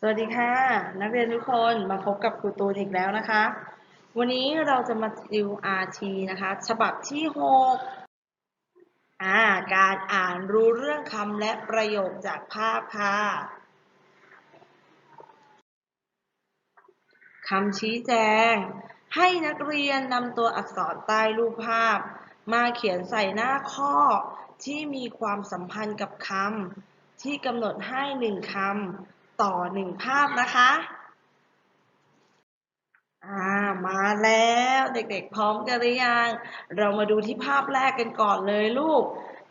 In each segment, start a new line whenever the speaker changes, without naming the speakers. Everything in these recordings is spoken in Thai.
สวัสดีค่ะ นักเรียนทุกคนมาพบกับครูตูนอีกแล้วนะคะ วันนี้เราจะมาดู RT นะคะ ฉบับที่6อ่าการอ่านรู้เรื่องคำและประโยคจากภาพค่ะคำชี้แจง ให้นักเรียนนำตัวอักษรใต้รูปภาพ มาเขียนใส่หน้าข้อที่มีความสัมพันธ์กับคำที่กำหนดให้หนึ่งคำ ต่อหนึ่งภาพนะคะอ่ามาแล้วเด็กๆพร้อมกันหรือยัง เรามาดูที่ภาพแรกกันก่อนเลยลูก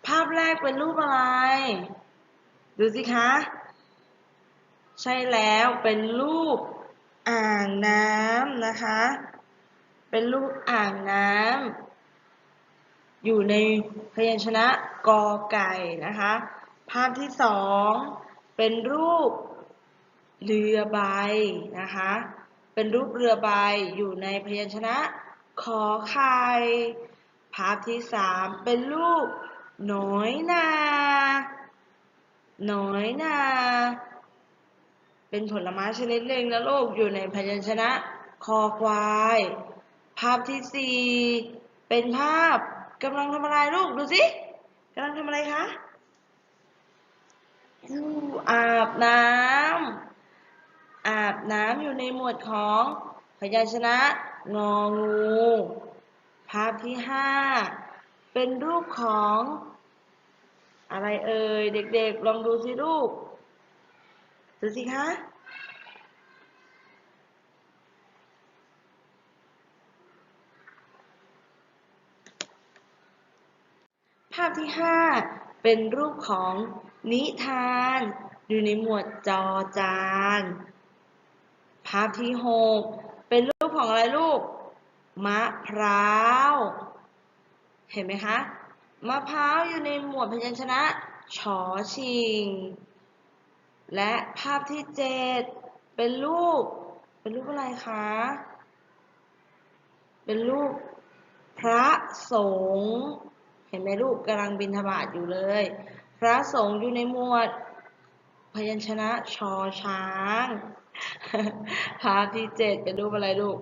ภาพแรกเป็นรูปอะไร ดูสิคะ ใช่แล้วเป็นรูปอ่างน้ำนะคะ เป็นรูปอ่างน้ำอยู่ในพยัญชนะกอไก่นะคะ ภาพที่สองเป็นรูป เรือใบนะคะ เป็นรูปเรือใบอยู่ในพยัญชนะขอไข่ภาพที่สามเป็นรูปหน้อยนาหน้อยนา เป็นผลไม้ชนิดหนึ่งนะลูกอยู่ในพยัญชนะคอควาย ภาพที่สี่เป็นภาพกำลังทำอะไรลูกดูสิกำลังทำอะไรคะอาบน้ำ อาบน้ำอยู่ในหมวดของพยัญชนะงองู ภาพที่ห้าเป็นรูปของ อะไรเอ่ย เด็กๆ ลองดูสิลูกดูสิคะภาพที่ 5 เป็นรูปของนิทาน อยู่ในหมวดจอจาน ภาพที่6เป็นรูปของอะไรลูก มะพร้าว เห็นไหมคะ มะพร้าวอยู่ในหมวดพยัญชนะชอชิง และภาพที่7เป็นรูป เป็นรูปอะไรคะ เป็นรูปพระสงฆ์เห็นไหมลูกกำลังบินทบาทอยู่เลย พระสงฆ์อยู่ในหมวด พยัญชนะชอช้าง ภาพที่เจ็ดเป็นรูปอะไรลูก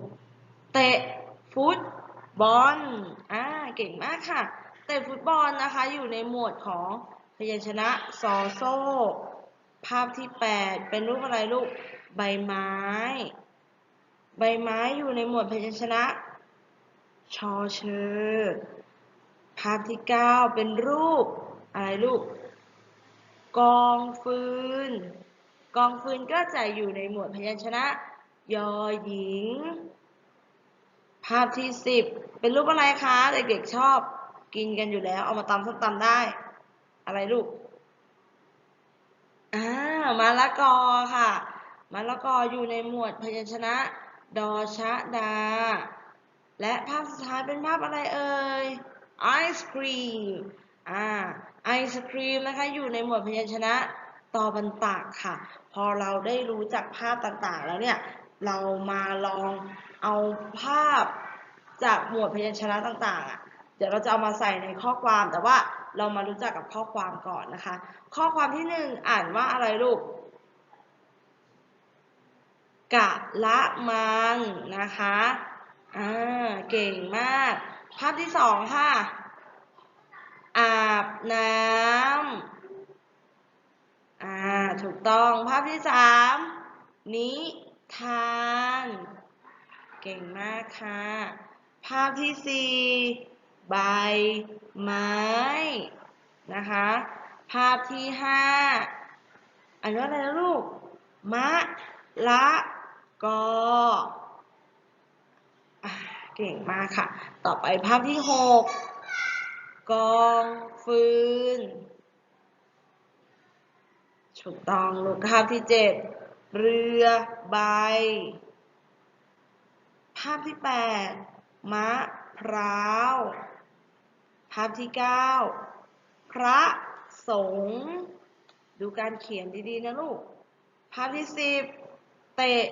เตะฟุตบอล อ่า เก่งมากค่ะ เตะฟุตบอลนะคะ อยู่ในหมวดของพยัญชนะซอโซ่ ภาพที่แปดเป็นรูปอะไรลูก ใบไม้ ใบไม้อยู่ในหมวดพยัญชนะ ชอเชอภาพที่เก้าเป็นรูปอะไรลูก กองฟืน กองฟืนก็จะอยู่ในหมวดพยัญชนะ ยอหญิง ภาพที่สิบเป็นรูปอะไรคะเด็กๆชอบกินกันอยู่แล้ว เอามาตำส้มตำได้ อะไรลูกอ่ามะละกอค่ะมะละกออยู่ในหมวดพยัญชนะ ดอชะดา และภาพสุดท้ายเป็นภาพอะไรเอ่ยไอศครีมอ่าไอศครีมนะคะอยู่ในหมวดพยัญชนะ ตอบันตากค่ะ พอเราได้รู้จักภาพต่างๆ แล้วเนี่ย เรามาลองเอาภาพจากหมวดพยัญชนะต่างๆอะเดี๋ยวเราจะเอามาใส่ในข้อความแต่ว่าเรามารู้จักกับข้อความก่อนนะคะ ข้อความที่หนึ่งอ่านว่าอะไรลูกกะละมังนะคะอ่าเก่งมาก ภาพที่สองค่ะ อาบน้ำ อ่า ถูกต้อง ภาพที่สามนิทาน เก่งมากค่ะ ภาพที่สี่ใบไม้ นะคะ ภาพที่ห้าอันว่าอะไรนะลูก มะละกอเก่งมากค่ะ ต่อไปภาพที่หกกองฟืน ถูกต้องลูกภาพที่เจ็ดเรือใบ ภาพที่แปดมะพร้าว ภาพที่เก้าพระสงฆ์ดูการเขียนดี ๆ นะลูก ภาพที่สิบเตะ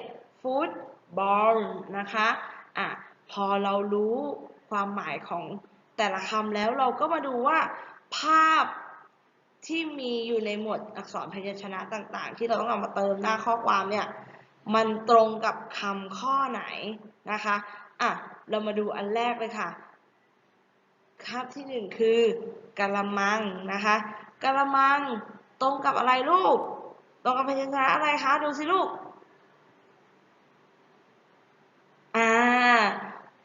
ฟุตบอลนะคะอะพอเรารู้ความหมายของแต่ละคำแล้วเราก็มาดูว่า ภาพ ที่มีอยู่ในหมวดอักษรพยัญชนะต่างๆ ที่เราต้องเอามาเติมหน้าข้อความเนี่ยมันตรงกับคำข้อไหนนะคะอะเรามาดูอันแรกเลยค่ะคาบที่หนึ่งคือกะละมังนะคะกะละมังตรงกับอะไรลูก ตรงกับพยัญชนะอะไรคะดูสิลูกอ่า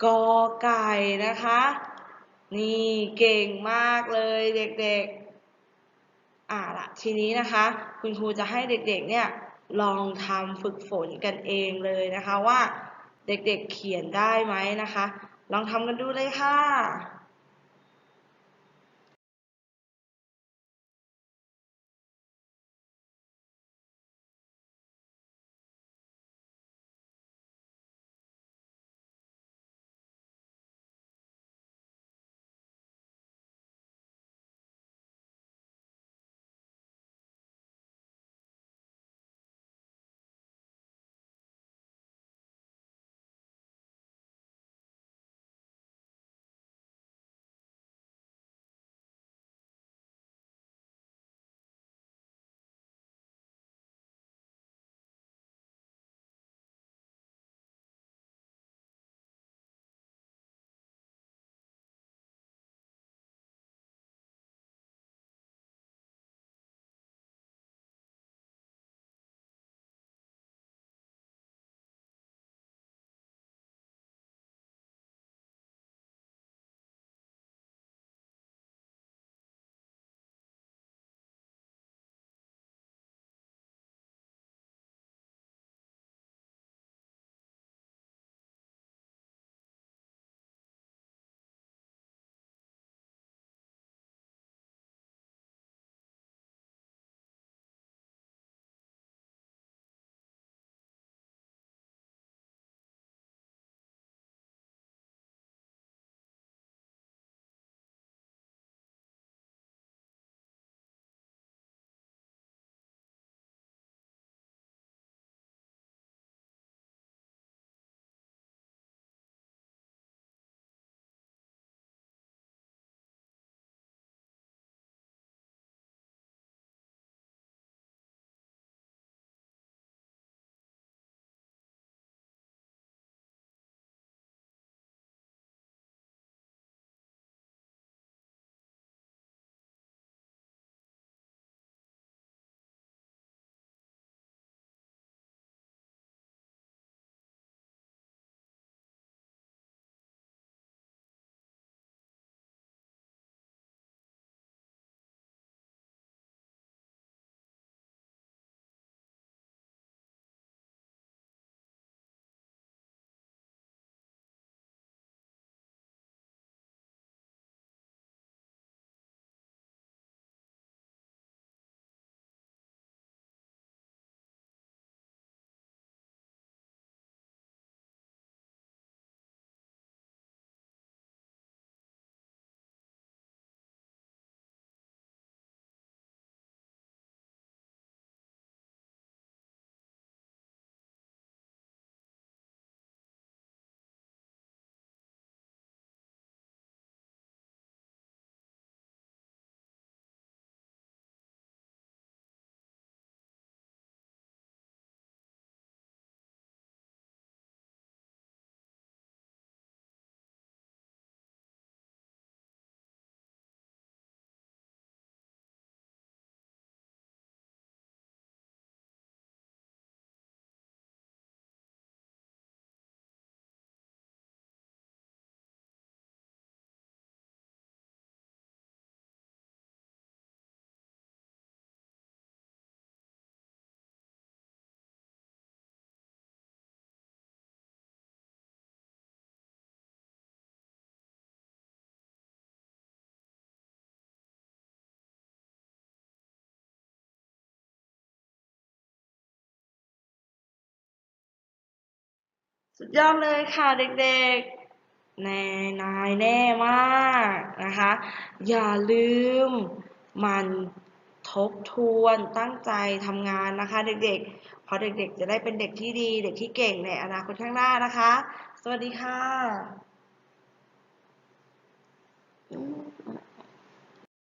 กอไก่นะคะ นี่เก่งมากเลยเด็กๆ อ่าละทีนี้นะคะ คุณครูจะให้เด็กๆเนี่ยลองทำฝึกฝนกันเองเลยนะคะว่าเด็กๆเขียนได้ไหมนะคะ ลองทำกันดูเลยค่ะุดยอดเลยค่ะเด็กๆ แน่นายแน่มากนะคะ อย่าลืมมันทบทวนตั้งใจทำงานนะคะเด็กๆ เพราะเด็กๆ จะได้เป็นเด็กที่ดี เด็กที่เก่งในอนาคตข้างหน้านะคะ สวัสดีค่ะ